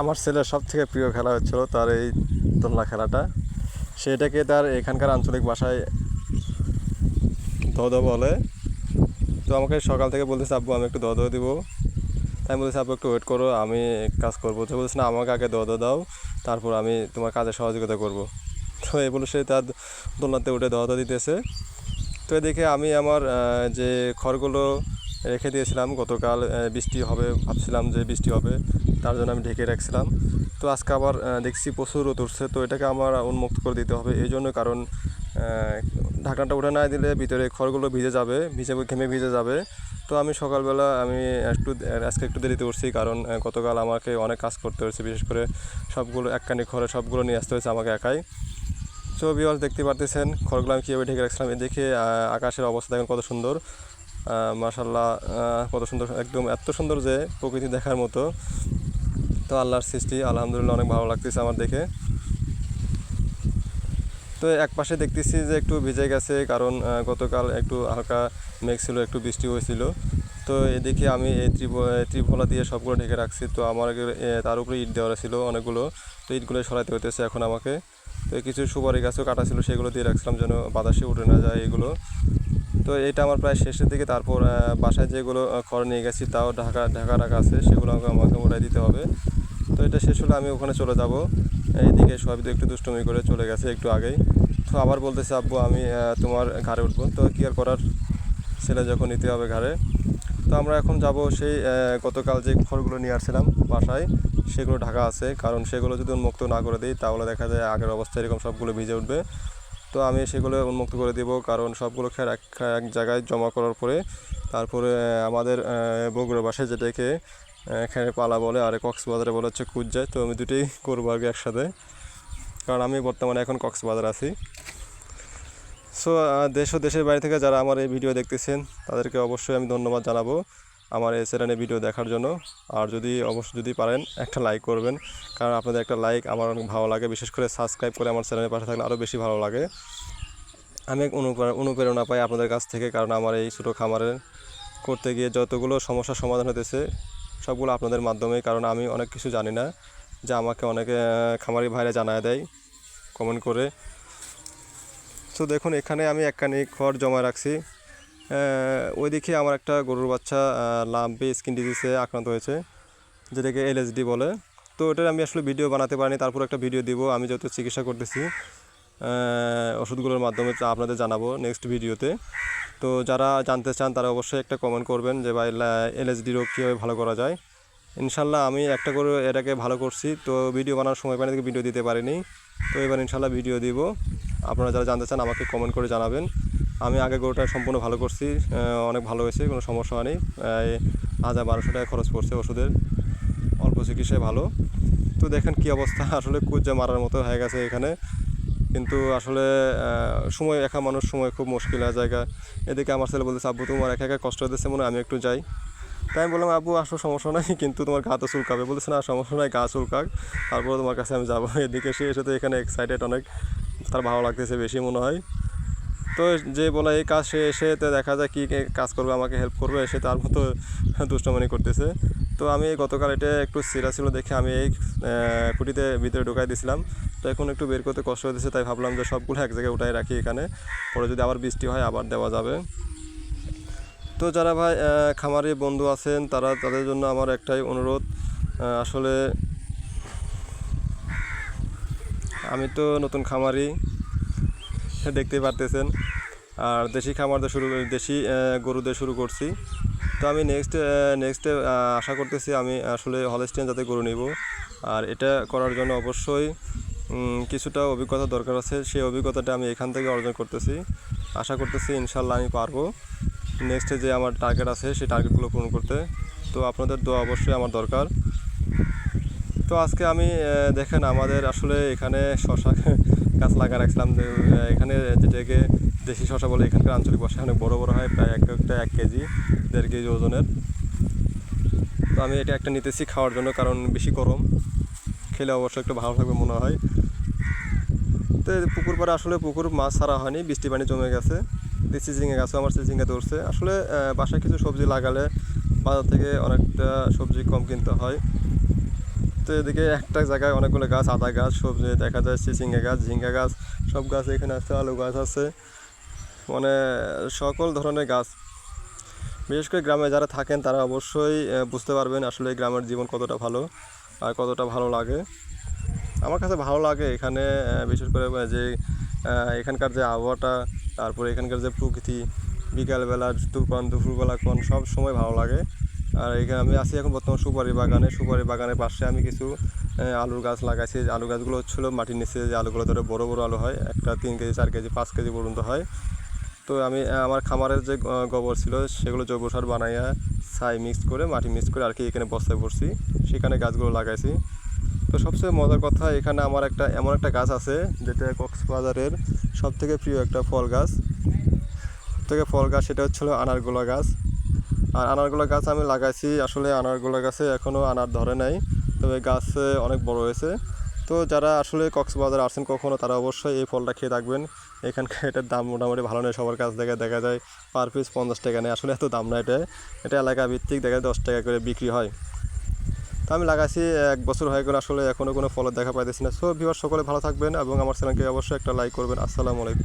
আমার ছেলের সব থেকে প্রিয় খেলা হচ্ছিল তার এই দোলনা খেলাটা। সেটাকে তার এখানকার আঞ্চলিক ভাষায় দদ বলে। তো আমাকে সকাল থেকে বলতেছে, আব্বু, আমি একটু দদ দিব। তাই বলতেছি, আব্বু, একটু ওয়েট করো, আমি কাজ করব। তো বলছে না, আমাকে আগে দদ দাও, তারপর আমি তোমার কাজে সহযোগিতা করব। তো এই বলে সে তার দোলনাতে উঠে দদ দিতেছে। তো এদিকে আমি আমার যে খড়গুলো রেখে দিয়েছিলাম। গতকাল বৃষ্টি হবে, ভাবছিলাম যে বৃষ্টি হবে, তার জন্য আমি ঢেকে রাখছিলাম। তো আজকে আবার দেখছি প্রচুর রোদ উঠছে, তো এটাকে আমার উন্মুক্ত করে দিতে হবে। এই জন্য কারণ ঢাকনাটা উঠে না দিলে ভিতরে খড়গুলো ভিজে যাবে, ভিজে ঘেমে ভিজে যাবে। তো আমি সকালবেলা, আমি একটু আজকে একটু দেরিতে উঠছি কারণ গতকাল আমাকে অনেক কাজ করতে হয়েছে, বিশেষ করে সবগুলো, একখানি খড়ে সবগুলো নিয়ে আসতে হয়েছে আমাকে একাই। তো বিওয়াল দেখতে পারতেছেন, খড়গুলো আমি কীভাবে ঢেকে রাখছিলাম এদিকে আকাশের অবস্থা দেখেন কত সুন্দর। মাশাল্লাহ কত সুন্দর, একদম এত সুন্দর যে প্রকৃতি দেখার মতো। তো আল্লাহর সৃষ্টি, আলহামদুলিল্লাহ অনেক ভালো লাগতেছে আমার দেখে। তো এক পাশে দেখতেছি যে একটু ভিজে গেছে, কারণ গতকাল একটু হালকা মেঘ ছিল, একটু বৃষ্টি হয়েছিল। তো এদিকে আমি এই ত্রিভোলা দিয়ে সবগুলো ঢেকে রাখছি। তো আমার তার উপরে ইট দেওয়া ছিল অনেকগুলো। তো ইটগুলো সরাইতে হতেছে এখন আমাকে। তো কিছু সুপারি গাছও কাটা ছিল, সেগুলো দিয়ে রাখছিলাম যেন বাতাসে উঠে না যায় এগুলো। তো এটা আমার প্রায় শেষের দিকে। তারপর বাসায় যেগুলো খড় নিয়ে গেছি, তাও ঢাকা ঢাকা রাখা আছে, সেগুলো আমাকে ওটাই দিতে হবে। তো এটা শেষ হলে আমি ওখানে চলে যাব। এইদিকে সবাই তো একটু দুষ্টুমি করে চলে গেছে একটু আগেই। তো আবার বলতেছে, আব্বু, আমি তোমার ঘাড়ে উঠবো। তো কী আর করার? ছেলে যখন নিতে হবে ঘাড়ে। তো আমরা এখন যাব সেই গতকাল যে খড়গুলো নিয়ে আসছিলাম বাসায়, সেগুলো ঢাকা আছে। কারণ সেগুলো যদি উন্মুক্ত না করে দিই, তাহলে দেখা যায় আগের অবস্থা এরকম সবগুলো ভিজে উঠবে। তো আমি সেগুলো উন্মুক্ত করে দিব, কারণ সবগুলো খের এক এক জায়গায় জমা করার পরে, তারপরে আমাদের বগুড়া বাসায় যেটাকে খেরে পালা বলে, আর কক্সবাজারে বলে হচ্ছে কুজ্জায় তো আমি দুটোই করব কি একসাথে। কারণ আমি বর্তমানে এখন কক্সবাজার আছি। সো দেশ ও দেশের বাইরে থেকে যারা আমার এই ভিডিও দেখতেছেন, তাদেরকে অবশ্যই আমি ধন্যবাদ জানাব। আমার এই চ্যানেলে ভিডিও দেখার জন্য। আর যদি অবশ্যই যদি পারেন, একটা লাইক করবেন। কারণ আপনাদের একটা লাইক আমার অনেক ভালো লাগে। বিশেষ করে সাবস্ক্রাইব করে আমার চ্যানেলের পাশে থাকলে আরও বেশি ভালো লাগে। আমি অনুপ্রেরণা পাই আপনাদের কাছ থেকে। কারণ আমার এই ছোটো খামারের করতে গিয়ে যতগুলো সমস্যার সমাধান হতেছে সবগুলো আপনাদের মাধ্যমেই। কারণ আমি অনেক কিছু জানি না, যা আমাকে অনেকে খামারি ভাইরা জানায় দেয় কমেন্ট করে। তো দেখুন, এখানে আমি একখানি খড় জমা রাখছি। ওইদিকে আমার একটা গরুর বাচ্চা লাম্পে স্কিন ডিজিজে আক্রান্ত হয়েছে, যেটাকে এলএসডি বলে। তো ওটার আমি আসলে ভিডিও বানাতে পারিনি, তারপর একটা ভিডিও দিব, আমি যত চিকিৎসা করতেছি ওষুধগুলোর মাধ্যমে আপনাদের জানাব নেক্সট ভিডিওতে তো। যারা জানতে চান, তারা অবশ্যই একটা কমেন্ট করবেন যে, ভাই এলএসডি রোগ কীভাবে ভালো করা যায়? ইনশাল্লাহ আমি একটা করে এটাকে ভালো করছি, তো ভিডিও বানানোর সময় থেকে ভিডিও দিতে পারিনি। তো এবার ইনশাল্লাহ ভিডিও দিব। আপনারা যারা জানতে চান, আমাকে কমেন্ট করে জানাবেন। আমি আগে গরুটা সম্পূর্ণ ভালো করছি অনেক ভালো হয়েছে, কোনো সমস্যা হয়নি। প্রায় হাজার বারোশো টাকা খরচ পড়ছে ওষুধের, অল্প চিকিৎসায় ভালো। তো দেখেন কি অবস্থা, আসলে কুজ্জা মারার মতো হয়ে গেছে এখানে। কিন্তু আসলে সময়, একা মানুষ সময় খুব মুশকিল হয় জায়গা। এদিকে আমার ছেলে বলতেছে, আব্বু, তোমার একা একা কষ্ট হতেছে মনে আমি একটু যাই। তাই আমি বললাম, আব্বু আসলে সমস্যা নাই। কিন্তু তোমার গা তো চুলকাবে। বলতেছে, না, সমস্যা নাই, গা চুলকাক। তারপরে তোমার কাছে আমি যাব। এদিকে সে এসে তো এখানে এক্সাইটেড অনেক। তার ভালো লাগতেছে বেশি মনে হয়। তো যে বলে, এই কাজ সে এসে তো দেখা যায় কী কাজ করবে, আমাকে হেল্প করবে এসে তার মতো দুষ্টমানি করতেছে। তো আমি গতকাল এটা একটু সিরা ছিল দেখে আমি এই খুঁটিতে ভিতরে ঢুকাই দিয়েছিলাম তো এখন একটু বের করতে কষ্ট হতেছে তাই ভাবলাম যে সবগুলো এক জায়গায় উঠাই রাখি এখানে। পরে যদি আবার বৃষ্টি হয়, আবার দেওয়া যাবে। তো যারা ভাই খামারি বন্ধু আছেন, তারা তাদের জন্য আমার একটাই অনুরোধ। আসলে আমি তো নতুন খামারি। দেখতেই পারতেছেন। আর দেশি খামার দিয়ে শুরু দেশি গরু দিয়ে শুরু করছি। তো আমি নেক্সট নেক্সটে আশা করতেছি আমি আসলে হলেস্টিয়ান যাতে গরু নিব। আর এটা করার জন্য অবশ্যই কিছুটা অভিজ্ঞতা দরকার আছে। সেই অভিজ্ঞতাটা আমি এখান থেকে অর্জন করতেছি। আশা করতেছি ইনশাল্লাহ আমি পারব। নেক্সটে যে আমার টার্গেট আছে, সেই টার্গেটগুলো পূরণ করতে। তো আপনাদের দোয়া অবশ্যই আমার দরকার। তো আজকে আমি দেখেন আমাদের আসলে এখানে শশা গাছ লাগা রাখছিলাম। এখানে যেটাকে দেশি শশা বলে, এখানকার আঞ্চলিক ভাষায় অনেক বড় বড় হয়, প্রায় এক একটা এক কেজি, দেড় কেজি ওজনের। তো আমি এটা একটা নিতেছি খাওয়ার জন্য, কারণ বেশি গরম। খেলে অবশ্যই একটু ভালো থাকবে মনে হয়। তো পুকুর পাড়ে আসলে পুকুর, মাছ ছাড়া হয়নি, বৃষ্টি পানি জমে গেছে। ঝিঙে গাছও আমার ঝিঙে ধরছে। আসলে বাসায় কিছু সবজি লাগালে বাজার থেকে অনেকটা সবজি কম কিনতে হয়। তো এদিকে একটা জায়গায় অনেকগুলো গাছ, আদা গাছ, সবজি, দেখা যায় চিচিঙ্গা গাছ, ঝিঙ্গা গাছ, সব গাছ এখানে আছে, আলু গাছ আছে। মানে সকল ধরনের গাছ। বিশেষ করে গ্রামে যারা থাকেন, তারা অবশ্যই বুঝতে পারবেন আসলে গ্রামের জীবন কতটা ভালো আর কতটা ভালো লাগে। আমার কাছে ভালো লাগে এখানে বিশেষ করে যে এখানকার যে আবহাওয়াটা, তারপরে এখানকার যে প্রকৃতি, বিকালবেলা তুফান দুপুরবেলা কোন, সব সময় ভালো লাগে। আর এখানে আমি আছি এখন বর্তমান সুপারি বাগানে। সুপারি বাগানের পাশে আমি কিছু আলুর গাছ লাগাইছি। আলু গাছগুলো হচ্ছিল মাটির নিচে, যে আলুগুলো ধরে বড় বড় আলু হয়, একটা তিন কেজি, চার কেজি, পাঁচ কেজি পর্যন্ত হয়। তো আমি আমার খামারের যে গোবর ছিল, সেগুলো জৈব সার বানাইয়া ছাই মিক্স করে, মাটি মিক্স করে আর কি এখানে বস্তায় পড়ছি সেখানে গাছগুলো লাগাইছি। তো সবচেয়ে মজার কথা, এখানে আমার একটা, এমন একটা গাছ আছে, যেটা কক্সবাজারের সব থেকে প্রিয় একটা ফল গাছ। সব থেকে ফল গাছ সেটা হচ্ছিল আনারগোলা গাছ। আর আনারগোলা গাছ আমি লাগাইছি। আসলে আনারগোলা গাছে এখনও আনার ধরে নাই, তবে গাছ অনেক বড় হয়েছে। তো যারা আসলে কক্সবাজার আসছেন কখনো, তারা অবশ্যই এই ফলটা খেয়ে থাকবেন। এখানকার এটার দাম মোটামুটি ভালো নেই সবার কাছ থেকে দেখা যায় পার পিস পঞ্চাশ টাকা নেই আসলে এত দাম না এটা। এটা এলাকা ভিত্তিক দেখা যায় দশ টাকা করে বিক্রি হয়। তো আমি লাগাইছি এক বছর হয়ে গেল, আসলে এখনও কোনো ফলের দেখা পাইতেছি না। সো ভিউয়ার সকলে ভালো থাকবেন এবং আমার চ্যানেলকে অবশ্যই একটা লাইক করবেন। আসসালামু আলাইকুম।